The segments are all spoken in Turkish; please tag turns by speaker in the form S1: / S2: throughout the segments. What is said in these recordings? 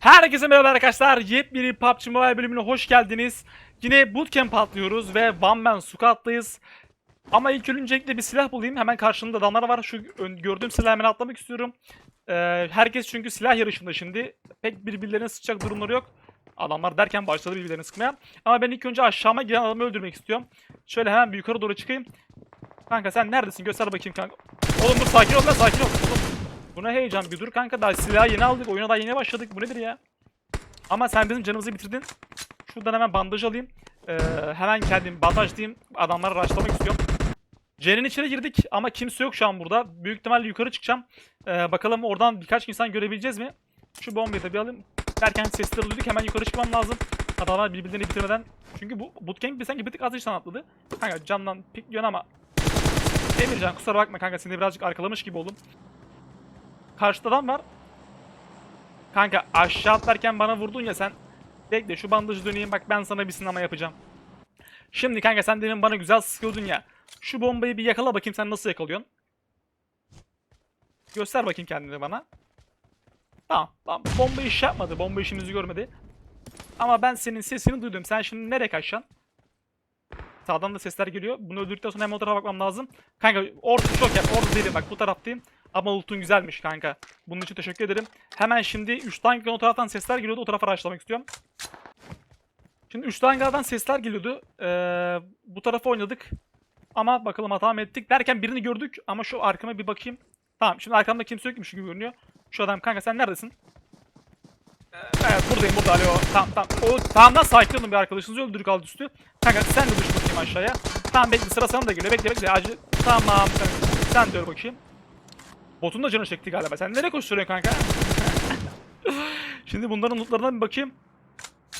S1: Herkese merhaba arkadaşlar. Yepyeni PUBG Mobile bölümüne hoş geldiniz. Yine bootcamp atlıyoruz ve One Man Squad'dayız. Ama ilk öncelikle bir silah bulayım. Hemen karşımda adamlar var. Şu gördüğüm silahı hemen atlamak istiyorum. Ee, herkes çünkü silah yarışında şimdi. Pek birbirlerine sıkacak durumları yok. Adamlar derken başladı birbirlerini sıkmaya. Ama ben ilk önce aşağıma gelen adamı öldürmek istiyorum. Şöyle hemen bir yukarı doğru çıkayım. Kanka sen neredesin? Göster bakayım kanka. Oğlum dur sakin ol lan sakin ol. Oğlum bu ne heyecan bir dur kanka daha silahı yeni aldık oyuna daha yeni başladık bu nedir ya? Ama sen bizim canımızı bitirdin. Şuradan hemen bandaj alayım. Ee, hemen kendim bandajlayayım. Adamları raşlamak istiyorum. C'nin içine girdik ama kimse yok şu an burada. Büyük ihtimalle yukarı çıkacağım. Ee, bakalım oradan birkaç insan görebileceğiz mi? Şu bombayı da bir alayım. Derken sesleri duyduk hemen yukarı çıkmam lazım. Adamlar birbirlerini bitirmeden. Çünkü bu bootcamp bir sanki bir tık az insan atladı. Kanka camdan pikliyorsun ama Emircan kusura bakma kanka seni birazcık arkalamış gibi oldum. Karşıda adam var. Kanka aşağı atlarken bana vurdun ya sen. Bekle şu bandajı döneyim bak ben sana bir sinema yapacağım. Şimdi kanka sen demin bana güzel sıkıyordun ya. Şu bombayı bir yakala bakayım sen nasıl yakalıyorsun. Göster bakayım kendini bana. Tamam, tamam. Bomba iş yapmadı. Bomba işimizi görmedi. Ama ben senin sesini duydum. Sen şimdi nereye kaçacaksın? Sağdan da sesler geliyor. Bunu öldürdükten sonra hem o tarafa bakmam lazım. Kanka orada çok yap. Orada değilim bak bu taraftayım. Ama ultun güzelmiş kanka. Bunun için teşekkür ederim. Hemen şimdi 3 tank o taraftan sesler geliyordu. O tarafa araştırmak istiyorum. Şimdi 3 tankardan sesler geliyordu. Ee, bu tarafa oynadık. Ama bakalım hata mı ettik derken birini gördük. Ama şu arkama bir bakayım. Tamam şimdi arkamda kimse yokmuş gibi görünüyor. Şu adam kanka sen neredesin? Ee, Evet buradayım burada alo. Tamam tamam. O tamam lan sakin bir arkadaşınızı öldürdük alt üstü. Kanka sen de düş bakayım aşağıya. Tamam bekle sıra sana da geliyor. Bekle bekle acil. Tamam kanka. Sen de öl bakayım. Botun da canı çekti galiba. Sen nereye koşturuyorsun kanka? Şimdi bunların lootlarına bir bakayım.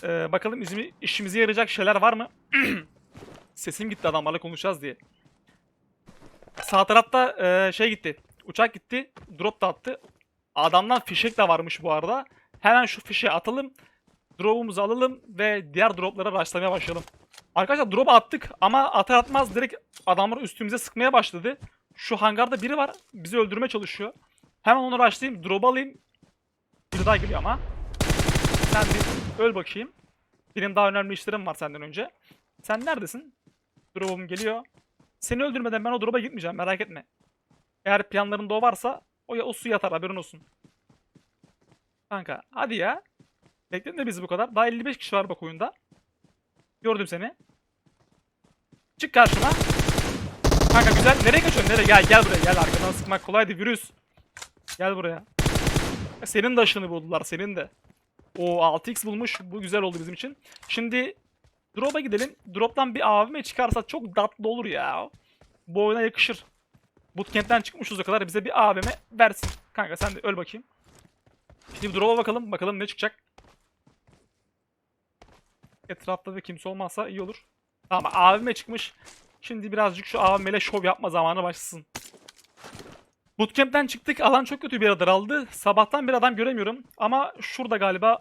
S1: Ee, bakalım izimi, işimize yarayacak şeyler var mı? Sesim gitti adamlarla konuşacağız diye. Sağ tarafta e, şey gitti. Uçak gitti. Drop da attı. Adamdan fişek de varmış bu arada. Hemen şu fişeği atalım. Drop'umuzu alalım ve diğer droplara başlamaya başlayalım. Arkadaşlar drop attık ama atar atmaz direkt adamlar üstümüze sıkmaya başladı. Şu hangarda biri var. Bizi öldürmeye çalışıyor. Hemen onu rushlayayım. Drop alayım. Biri daha geliyor ama. Sen bir öl bakayım. Benim daha önemli işlerim var senden önce. Sen neredesin? Drop'um geliyor. Seni öldürmeden ben o drop'a gitmeyeceğim merak etme. Eğer planlarında o varsa o, ya, o su yatar haberin olsun. Kanka hadi ya. Bekledin de bizi bu kadar. Daha 55 kişi var bak oyunda. Gördüm seni. Çık karşıma. Kanka güzel. Nereye kaçıyorsun? Nereye? Gel gel buraya. Gel arkadan sıkmak kolaydı virüs. Gel buraya. Senin de aşını buldular. Senin de. O 6x bulmuş. Bu güzel oldu bizim için. Şimdi drop'a gidelim. Drop'tan bir AVM çıkarsa çok tatlı olur ya. Bu oyuna yakışır. Bootcamp'ten çıkmışız o kadar. Bize bir AVM versin. Kanka sen de öl bakayım. Şimdi drop'a bakalım. Bakalım ne çıkacak. Etrafta da kimse olmazsa iyi olur. Tamam AVM çıkmış. Şimdi birazcık şu AVM'le şov yapma zamanı başlasın. Bootcamp'ten çıktık. Alan çok kötü bir yere daraldı. Sabahtan bir adam göremiyorum. Ama şurada galiba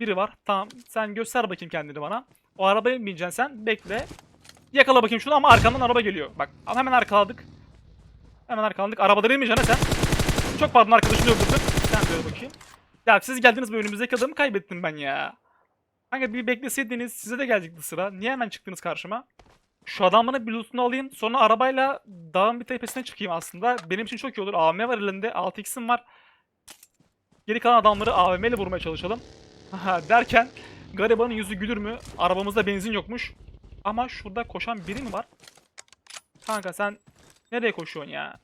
S1: biri var. Tamam. Sen göster bakayım kendini bana. O arabaya mı bineceksin sen? Bekle. Yakala bakayım şunu ama arkandan araba geliyor. Bak hemen arkaladık. Hemen arkaladık. Arabada ha sen. Çok pardon arkadaşını öldürdüm. Sen böyle bakayım. Ya siz geldiniz bu önümüzdeki adamı kaybettim ben ya. Kanka bir bekleseydiniz size de gelecekti sıra. Niye hemen çıktınız karşıma? Şu adamın bir lootunu alayım. Sonra arabayla dağın bir tepesine çıkayım aslında. Benim için çok iyi olur. AVM var elinde. 6x'im var. Geri kalan adamları AVM ile vurmaya çalışalım. Derken garibanın yüzü gülür mü? Arabamızda benzin yokmuş. Ama şurada koşan biri mi var? Kanka sen nereye koşuyorsun ya?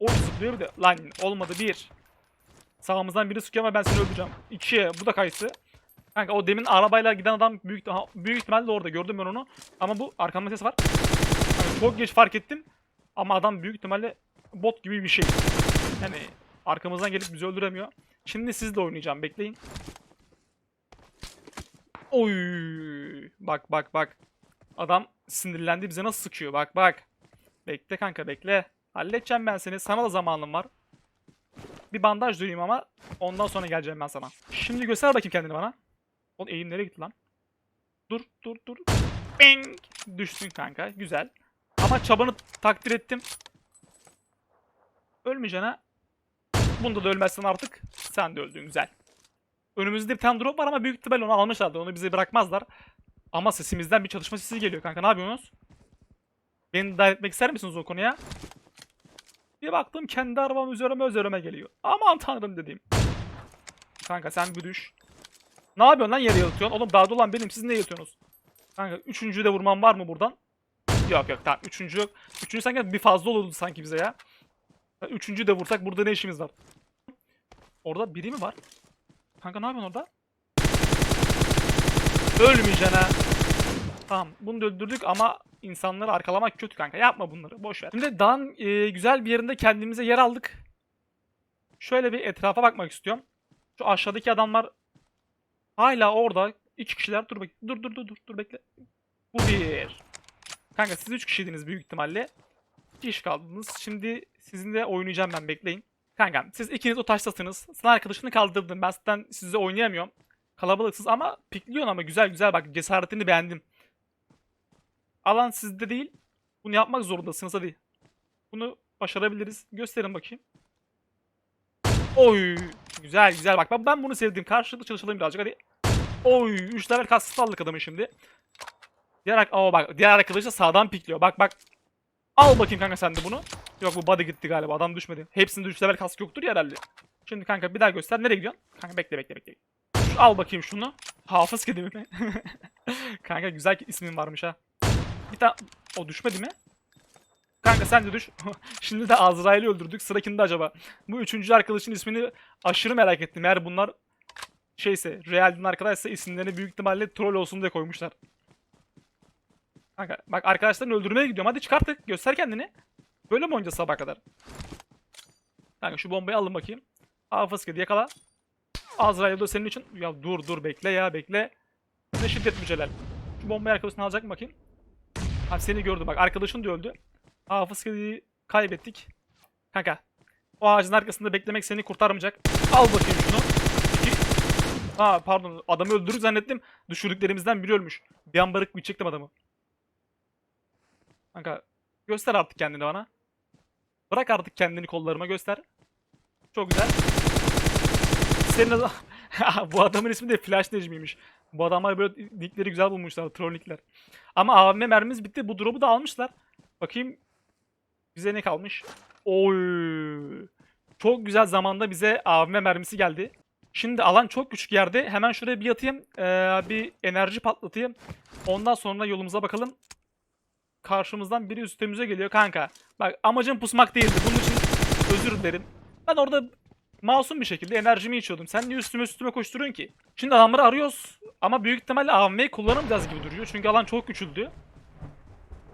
S1: O zıplıyor bir de. Lan olmadı bir. Sağımızdan biri sıkıyor ama ben seni öldüreceğim. İki. Bu da kayısı. Kanka o demin arabayla giden adam büyük aha, büyük ihtimalle orada gördüm ben onu. Ama bu arkamda ses var. Hani çok geç fark ettim. Ama adam büyük ihtimalle bot gibi bir şey. Yani arkamızdan gelip bizi öldüremiyor. Şimdi sizle oynayacağım bekleyin. Oy! Bak bak bak. Adam sinirlendi bize nasıl sıkıyor bak bak. Bekle kanka bekle. Halledeceğim ben seni. Sana da zamanım var. Bir bandaj duyayım ama ondan sonra geleceğim ben sana. Şimdi göster bakayım kendini bana. Oğlum eğim nereye gitti lan? Dur dur dur. Bing! Düştün kanka. Güzel. Ama çabanı takdir ettim. Ölmeyeceksin ha. Bunda da ölmezsen artık sen de öldün. Güzel. Önümüzde bir tane drop var ama büyük ihtimalle onu almışlardı. Onu bize bırakmazlar. Ama sesimizden bir çalışma sesi geliyor kanka. Ne yapıyorsunuz? Beni dahil etmek ister misiniz o konuya? Bir baktım kendi arabam üzerime üzerime geliyor. Aman tanrım dediğim. Kanka sen bir düş. Ne yapıyorsun lan yere yatıyorsun? Oğlum dağda olan benim siz ne yatıyorsunuz? Kanka üçüncüyü de vurmam var mı buradan? Yok yok tamam üçüncü yok. Üçüncü sanki bir fazla olurdu sanki bize ya. Üçüncüyü de vursak burada ne işimiz var? Orada biri mi var? Kanka ne yapıyorsun orada? Ölmeyeceksin ha. Tamam bunu öldürdük ama insanları arkalamak kötü kanka. Yapma bunları boş ver. Şimdi dağın e, güzel bir yerinde kendimize yer aldık. Şöyle bir etrafa bakmak istiyorum. Şu aşağıdaki adamlar hala orada. İki kişiler dur. Dur dur dur dur dur bekle. Bu bir. Kanka siz üç kişiydiniz büyük ihtimalle. İki kişi kaldınız. Şimdi sizinle oynayacağım ben bekleyin. Kanka siz ikiniz o taştasınız. Sen arkadaşını kaldırdın. Ben zaten sizle oynayamıyorum. Kalabalıksız ama pikliyorsun ama güzel güzel bak cesaretini beğendim. Alan sizde değil. Bunu yapmak zorundasınız hadi. Bunu başarabiliriz. Gösterin bakayım. Oy güzel güzel bak ben, ben bunu sevdim. Karşılıklı çalışalım birazcık hadi. Oy 3 level kaskı aldık adamın şimdi. Diğer, Aa, bak, diğer arkadaş da sağdan pikliyor. Bak bak. Al bakayım kanka sen de bunu. Yok bu body gitti galiba adam düşmedi. Hepsinde 3 level kask yoktur ya herhalde. Şimdi kanka bir daha göster. Nereye gidiyorsun? Kanka bekle bekle bekle. Al bakayım şunu. Hafız kedi mi? kanka güzel ismin varmış ha. Bir tane... O düşmedi mi? Kanka sen de düş. Şimdi de Azrail'i öldürdük. Sıra kimde acaba? Bu üçüncü arkadaşın ismini aşırı merak ettim. Eğer bunlar şeyse, Real'in arkadaşsa isimlerini büyük ihtimalle troll olsun diye koymuşlar. Kanka bak arkadaşlarını öldürmeye gidiyorum. Hadi çıkarttık. Göster kendini. Böyle mi oynayacağız sabah kadar? Kanka şu bombayı alın bakayım. Hafız kedi yakala. Azrail da senin için. Ya dur dur bekle ya bekle. Ne şiddet mücelel. Şu bombayı arkadaşın alacak mı bakayım? Ha seni gördüm bak arkadaşın da öldü. Hafız kediyi kaybettik. Kanka. O ağacın arkasında beklemek seni kurtarmayacak. Al bakayım şunu. İki. Ha pardon adamı öldürdük zannettim. Düşürdüklerimizden biri ölmüş. Bir an barık çektim adamı. Kanka göster artık kendini bana. Bırak artık kendini kollarıma göster. Çok güzel. Senin ad- bu adamın ismi de Flash Necmi'ymiş. Bu adamlar böyle nickleri güzel bulmuşlar. Troll nickler. Ama AVM mermimiz bitti. Bu drop'u da almışlar. Bakayım bize ne kalmış? Oy. Çok güzel zamanda bize AVM mermisi geldi. Şimdi alan çok küçük yerde. Hemen şuraya bir yatayım. Ee, bir enerji patlatayım. Ondan sonra yolumuza bakalım. Karşımızdan biri üstümüze geliyor kanka. Bak amacım pusmak değildi. Bunun için özür dilerim. Ben orada masum bir şekilde enerjimi içiyordum. Sen niye üstüme üstüme koşturuyorsun ki? Şimdi adamları arıyoruz. Ama büyük ihtimalle AVM'yi kullanamayacağız gibi duruyor. Çünkü alan çok küçüldü.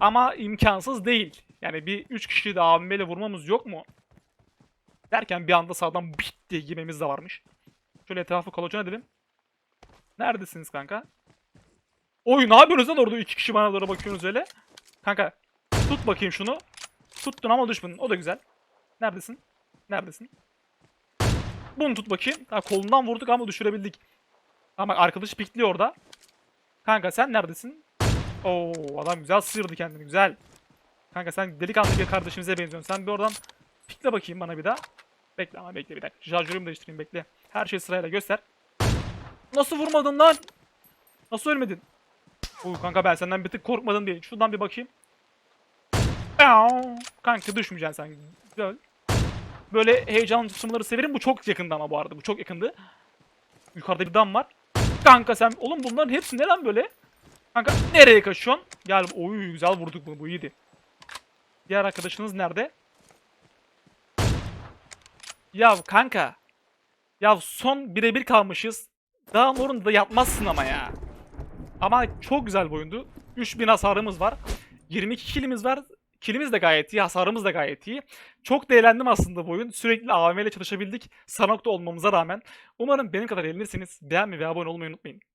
S1: Ama imkansız değil. Yani bir 3 kişiyi de AVM ile vurmamız yok mu? Derken bir anda sağdan bit diye girmemiz de varmış. Şöyle etrafı kolaçan edelim. Neredesiniz kanka? Oy ne yapıyorsunuz lan orada iki kişi bana doğru bakıyorsunuz öyle. Kanka tut bakayım şunu. Tuttun ama düşmedin. O da güzel. Neredesin? Neredesin? Bunu tut bakayım. Ha, kolundan vurduk ama düşürebildik. Ama arkadaş pikliyor orada. Kanka sen neredesin? Oo adam güzel sıyırdı kendini güzel. Kanka sen delikanlı bir kardeşimize benziyorsun. Sen bir oradan pikle bakayım bana bir daha. Bekle ama bekle bir dakika. Şarjörümü değiştireyim bekle. Her şey sırayla göster. Nasıl vurmadın lan? Nasıl ölmedin? Oo kanka ben senden bir tık korkmadım diye. Şuradan bir bakayım. Kanka düşmeyeceksin sen. Güzel. Böyle heyecanlı tutuşmaları severim. Bu çok yakında ama bu arada. Bu çok yakındı. Yukarıda bir dam var. Kanka sen... Oğlum bunların hepsi ne lan böyle? Kanka nereye kaçıyorsun? Gel. Oy güzel vurduk bunu. Bu iyiydi. Diğer arkadaşınız nerede? Ya kanka. Ya son birebir kalmışız. Daha onu da yapmazsın ama ya. Ama çok güzel bir oyundu. 3000 hasarımız var. 22 kilimiz var. Kilimiz de gayet iyi, hasarımız da gayet iyi. Çok da eğlendim aslında bu oyun. Sürekli AVM ile çalışabildik. Sanok'ta olmamıza rağmen. Umarım benim kadar eğlenirsiniz. Beğenmeyi ve abone olmayı unutmayın.